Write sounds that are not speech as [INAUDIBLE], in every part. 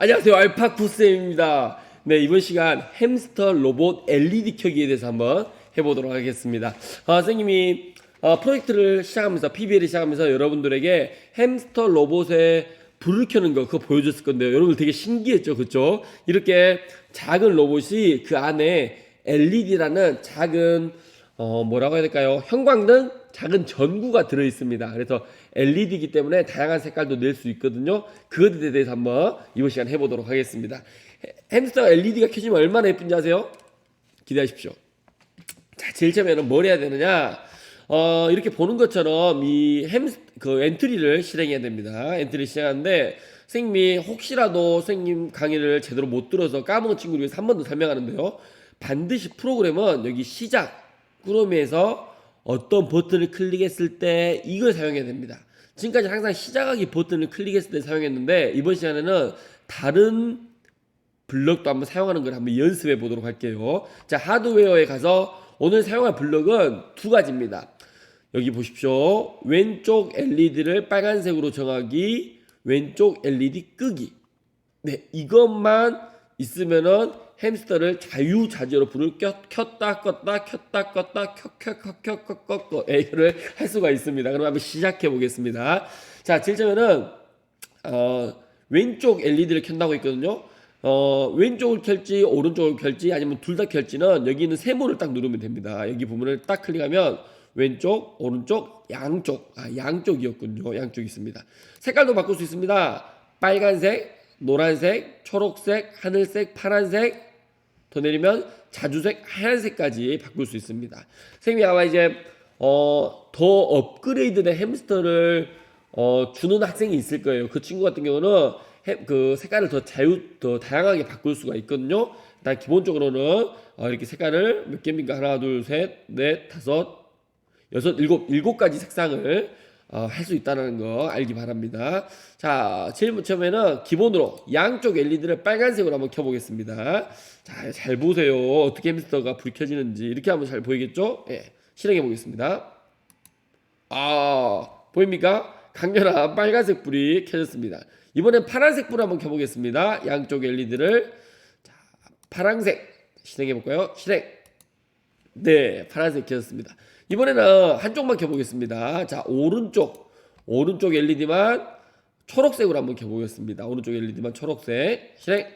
안녕하세요. 알파쿠쌤입니다. 네 이번 시간 햄스터 로봇 LED 켜기에 대해서 한번 해보도록 하겠습니다. 아, 선생님이 어, 프로젝트를 시작하면서 PBL을 시작하면서 여러분들에게 햄스터 로봇에 불을 켜는 거 그거 보여줬을 건데요. 여러분들 되게 신기했죠? 그쵸? 이렇게 작은 로봇이 그 안에 LED라는 작은 어, 뭐라고 해야 될까요? 형광등? 작은 전구가 들어 있습니다. 그래서 LED이기 때문에 다양한 색깔도 낼 수 있거든요. 그것에 대해서 한번 이번 시간 해보도록 하겠습니다. 해- 햄스터 LED가 켜지면 얼마나 예쁜지 아세요? 기대하십시오. 자, 제일 처음에는 뭘 해야 되느냐? 어, 이렇게 보는 것처럼 이 햄스, 그 엔트리를 실행해야 됩니다. 엔트리 실행하는데, 선생님이 혹시라도 선생님 강의를 제대로 못 들어서 까먹은 친구를 위해서 한 번 더 설명하는데요. 반드시 프로그램은 여기 시작, 꾸러미에서 어떤 버튼을 클릭했을 때 이걸 사용해야 됩니다. 지금까지 항상 시작하기 버튼을 클릭했을 때 사용했는데, 이번 시간에는 다른 블럭도 한번 사용하는 걸 한번 연습해 보도록 할게요. 자, 하드웨어에 가서 오늘 사용할 블럭은 두 가지입니다. 여기 보십시오. 왼쪽 LED를 빨간색으로 정하기, 왼쪽 LED 끄기. 네, 이것만 있으면은 햄스터를 자유자재로 불을 껴, 켰다 껐다 켰다 껐다 켜켜켜켜켜켜 이거를 할 수가 있습니다. 그럼 한번 시작해 보겠습니다. 자, 제일 처음에는 어, 왼쪽 LED를 켠다고 했거든요. 어, 왼쪽을 켤지 오른쪽을 켤지 아니면 둘 다 켤지는 여기 있는 세모를 딱 누르면 됩니다. 여기 부분을 딱 클릭하면 왼쪽, 오른쪽, 양쪽, 아, 양쪽이었군요. 양쪽 있습니다. 색깔도 바꿀 수 있습니다. 빨간색, 노란색, 초록색, 하늘색, 파란색, 더 내리면 자주색, 하얀색까지 바꿀 수 있습니다. 선생님이 아마 이제 어, 더 업그레이드된 햄스터를 어, 주는 학생이 있을 거예요. 그 친구 같은 경우는 해- 그 색깔을 더 자유, 더 다양하게 바꿀 수가 있거든요. 일단 기본적으로는 어, 이렇게 색깔을 몇 개입니까? 하나, 둘, 셋, 넷, 다섯, 여섯, 일곱, 일곱 가지 색상을 어, 할 수 있다는 거 알기 바랍니다. 자, 제일 처음에는 기본으로 양쪽 LED를 빨간색으로 한번 켜보겠습니다. 자, 잘 보세요. 어떻게 햄스터가 불이 켜지는지 이렇게 하면 잘 보이겠죠? 예, 실행해 보겠습니다. 아, 보입니까? 강렬한 빨간색 불이 켜졌습니다. 이번엔 파란색 불 한번 켜보겠습니다. 양쪽 LED를 자, 파란색 실행해 볼까요? 실행. 네, 파란색 켜졌습니다. 이번에는 한쪽만 켜보겠습니다. 자, 오른쪽, 오른쪽 LED만 초록색으로 한번 켜보겠습니다. 오른쪽 LED만 초록색. 실행.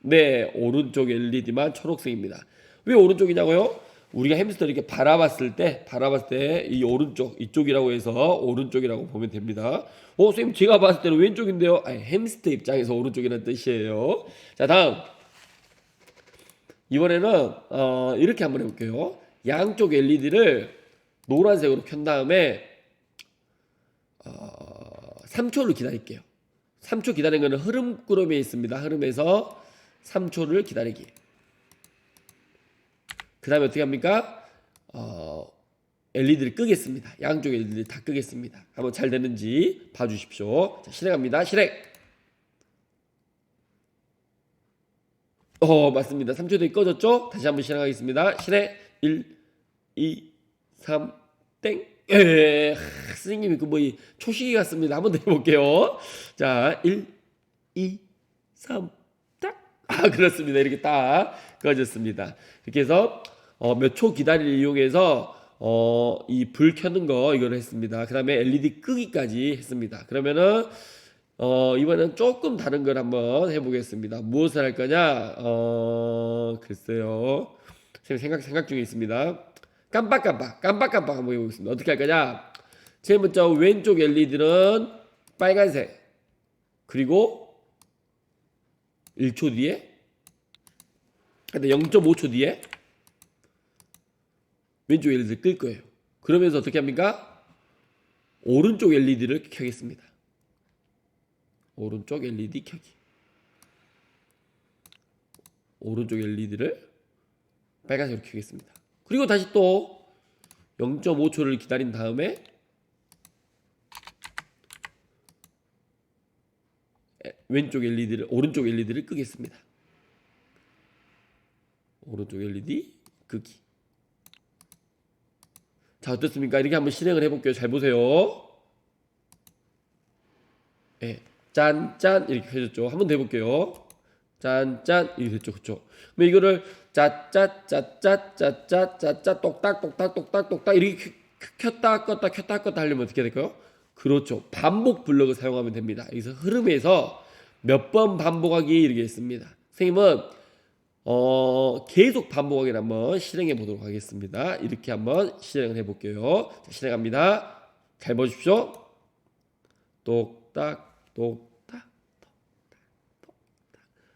네, 오른쪽 LED만 초록색입니다. 왜 오른쪽이냐고요? 우리가 햄스터 이렇게 바라봤을 때, 바라봤을 때 이 오른쪽, 이쪽이라고 해서 오른쪽이라고 보면 됩니다. 어, 선생님 제가 봤을 때는 왼쪽인데요. 아니, 햄스터 입장에서 오른쪽이라는 뜻이에요. 자, 다음. 이번에는 어, 이렇게 한번 해볼게요. 양쪽 LED를 노란색으로 켠 다음에 어, 3초를 기다릴게요. 3초 기다리는 것은 흐름 꾸러미에 있습니다. 흐름에서 3초를 기다리기. 그 다음에 어떻게 합니까? 어, LED를 끄겠습니다. 양쪽 LED를 다 끄겠습니다. 한번 잘 되는지 봐주십시오. 자, 실행합니다. 실행. 어, 맞습니다. 3초 뒤에 꺼졌죠? 다시 한번 실행하겠습니다. 실행. 1, 2, 3, 땡. 예, 하, 선생님이 그 뭐 이 초시기 같습니다. 한번 더 해볼게요. 자, 1, 2, 3, 딱. 아, [LAUGHS] 그렇습니다. 이렇게 딱 꺼졌습니다. 이렇게 해서 어, 몇 초 기다리를 이용해서 어, 이 불 켜는 거 이걸 했습니다. 그 다음에 LED 끄기까지 했습니다. 그러면은 어, 이번엔 조금 다른 걸 한번 해보겠습니다. 무엇을 할 거냐? 어, 글쎄요. 생각, 생각 중에 있습니다. 깜빡깜빡, 깜빡깜빡 한번 해보겠습니다. 어떻게 할 거냐? 제일 먼저 왼쪽 LED는 빨간색. 그리고 1초 뒤에, 근데 0.5초 뒤에 왼쪽 LED를 끌 거예요. 그러면서 어떻게 합니까? 오른쪽 LED를 켜겠습니다. 오른쪽 LED 켜기. 오른쪽 LED를 빨간색으로 켜겠습니다. 그리고 다시 또 0.5초를 기다린 다음에 에, 왼쪽 LED를 오른쪽 LED를 끄겠습니다. 오른쪽 LED 끄기. 자 어떻습니까? 이렇게 한번 실행을 해볼게요. 잘 보세요. 예, 짠, 짠 이렇게 켜졌죠. 한번 더 해볼게요. 짠짠 이렇게 됐죠, 그렇죠? 그럼 이거를 짜짜짜짜짜짜짜짜 똑딱 똑딱 똑딱 똑딱 이렇게 켜- 켰다 껐다 켰다 껐다 하려면 어떻게 될까요? 그렇죠. 반복 블럭을 사용하면 됩니다. 여기서 흐름에서 몇 번 반복하기 이렇게 있습니다. 선생님은 어, 계속 반복하기를 한번 실행해 보도록 하겠습니다. 이렇게 한번 실행을 해 볼게요. 자, 실행합니다. 잘 보십시오. 똑딱, 똑딱.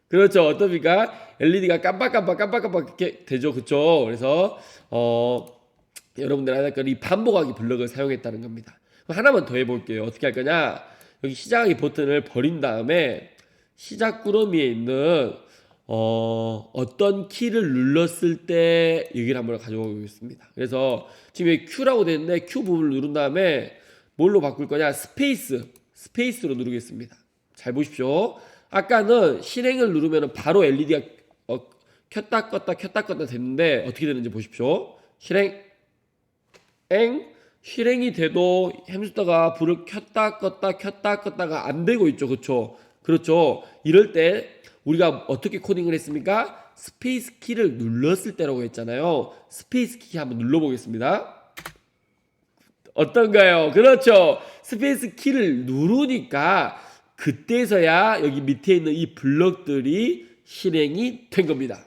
그렇죠. 어떻습니까? LED가 깜빡깜빡 깜빡깜빡 이렇게 되죠. 그렇죠. 그래서 어, 여러분들 알까 이 반복하기 블럭을 사용했다는 겁니다. 하나만 더 해볼게요. 어떻게 할 거냐? 여기 시작하기 버튼을 버린 다음에 시작 구름위에 있는 어, 어떤 키를 눌렀을 때 여기를 한번 가져오겠습니다. 그래서 지금 여기 Q라고 되어 있는데 Q 부분을 누른 다음에 뭘로 바꿀 거냐? 스페이스, 스페이스로 누르겠습니다. 잘 보십시오. 아까는 실행을 누르면 바로 LED가 어, 켰다 껐다 켰다 껐다 됐는데 어떻게 되는지 보십시오. 실행, 엥? 실행이 돼도 햄스터가 불을 켰다 껐다 켰다 껐다가 안 되고 있죠. 그렇죠? 그렇죠? 이럴 때 우리가 어떻게 코딩을 했습니까? 스페이스 키를 눌렀을 때라고 했잖아요. 스페이스 키 한번 눌러 보겠습니다. 어떤가요? 그렇죠. 스페이스 키를 누르니까 그때서야 여기 밑에 있는 이 블럭들이 실행이 된 겁니다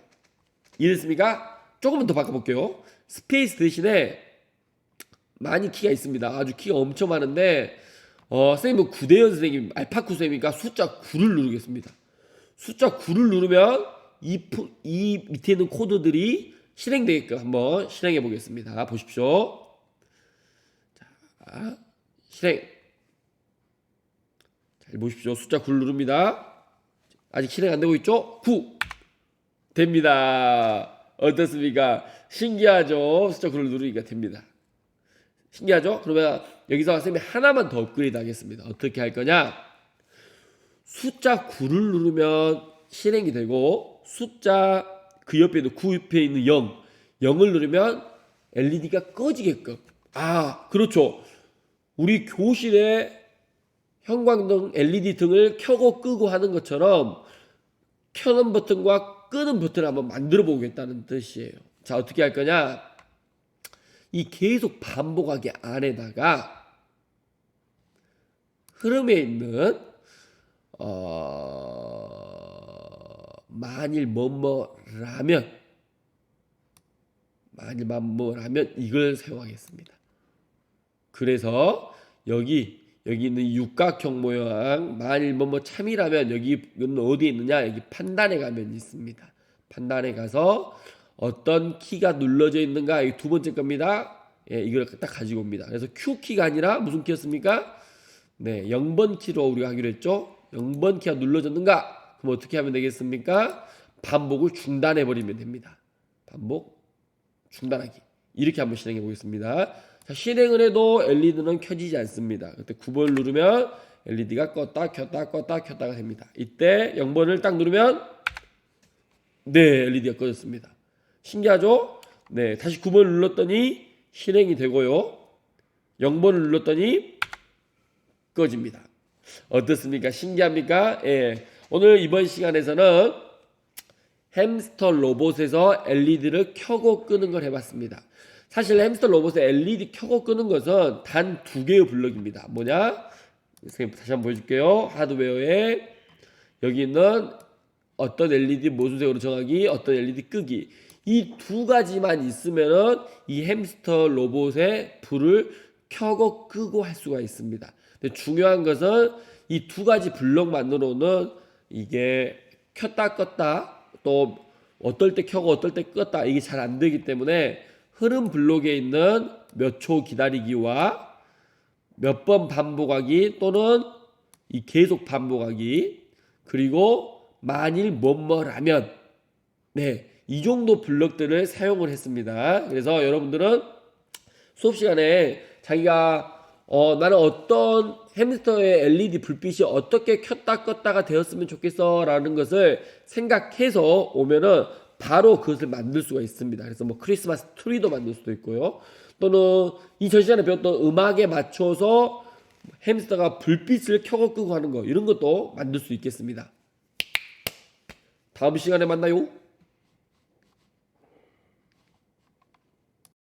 이해됐습니까 조금만 더 바꿔볼게요 스페이스 대신에 많이 키가 있습니다. 아주 키가 엄청 많은데 어, 선생님은 구대현 선생님 알파쿠 선생님이니까 숫자 9를 누르겠습니다. 숫자 9를 누르면 이, 푸- 이 밑에 있는 코드들이 실행되게끔 한번 실행해 보겠습니다. 보십시오. 자, 실행. 잘 보십시오. 숫자 9를 누릅니다. 아직 실행 안 되고 있죠? 9. 됩니다. 어떻습니까? 신기하죠? 숫자 9를 누르니까 됩니다. 신기하죠? 그러면 여기서 선생님이 하나만 더 업그레이드 하겠습니다. 어떻게 할 거냐? 숫자 9를 누르면 실행이 되고 숫자 그 옆에 있는 9 옆에 있는 0, 0을 누르면 LED가 꺼지게끔. 아, 그렇죠. 우리 교실에 형광등 LED 등을 켜고 끄고 하는 것처럼 켜는 버튼과 끄는 버튼을 한번 만들어 보겠다는 뜻이에요. 자, 어떻게 할 거냐? 이 계속 반복하기 안에다가 흐름에 있는 어 만일 뭐뭐라면 만일 뭐뭐라면 이걸 사용하겠습니다. 그래서 여기 여기 있는 육각형 모양 만일 뭐뭐 참이라면 여기는 어디에 있느냐 여기 판단에 가면 있습니다. 판단에 가서 어떤 키가 눌러져 있는가 이 두 번째 겁니다. 예, 이걸 딱 가지고 옵니다. 그래서 Q 키가 아니라 무슨 키였습니까? 네, 0번 키로 우리가 하기로 했죠. 0번 키가 눌러졌는가? 그럼 어떻게 하면 되겠습니까? 반복을 중단해 버리면 됩니다. 반복 중단하기. 이렇게 한번 실행해 보겠습니다. 자, 실행을 해도 LED는 켜지지 않습니다. 그때 9번 누르면 LED가 껐다 켰다 껐다 켰다가 됩니다. 이때 0번을 딱 누르면 네, LED가 꺼졌습니다. 신기하죠? 네, 다시 9번을 눌렀더니 실행이 되고요. 0번을 눌렀더니 꺼집니다. 어떻습니까? 신기합니까? 예. 오늘 이번 시간에서는 햄스터 로봇에서 LED를 켜고 끄는 걸 해봤습니다. 사실 햄스터 로봇에 LED 켜고 끄는 것은 단 두 개의 블럭입니다. 뭐냐? 선생님 다시 한번 보여줄게요. 하드웨어에 여기 있는 어떤 LED 모순색으로 정하기, 어떤 LED 끄기. 이 두 가지만 있으면은 이 햄스터 로봇의 불을 켜고 끄고 할 수가 있습니다. 근데 중요한 것은 이 두 가지 블럭만으로는 이게 켰다 껐다 또 어떨 때 켜고 어떨 때 껐다 이게 잘 안 되기 때문에 흐름 블록에 있는 몇 초 기다리기와 몇 번 반복하기 또는 이 계속 반복하기 그리고 만일 뭐뭐라면 네, 이 정도 블럭들을 사용을 했습니다. 그래서 여러분들은 수업 시간에 자기가 어, 나는 어떤 햄스터의 LED 불빛이 어떻게 켰다 껐다가 되었으면 좋겠어 라는 것을 생각해서 오면은 바로 그것을 만들 수가 있습니다. 그래서 뭐 크리스마스 트리도 만들 수도 있고요. 또는 이전 시간에 배웠던 음악에 맞춰서 햄스터가 불빛을 켜고 끄고 하는 거 이런 것도 만들 수 있겠습니다. 다음 시간에 만나요.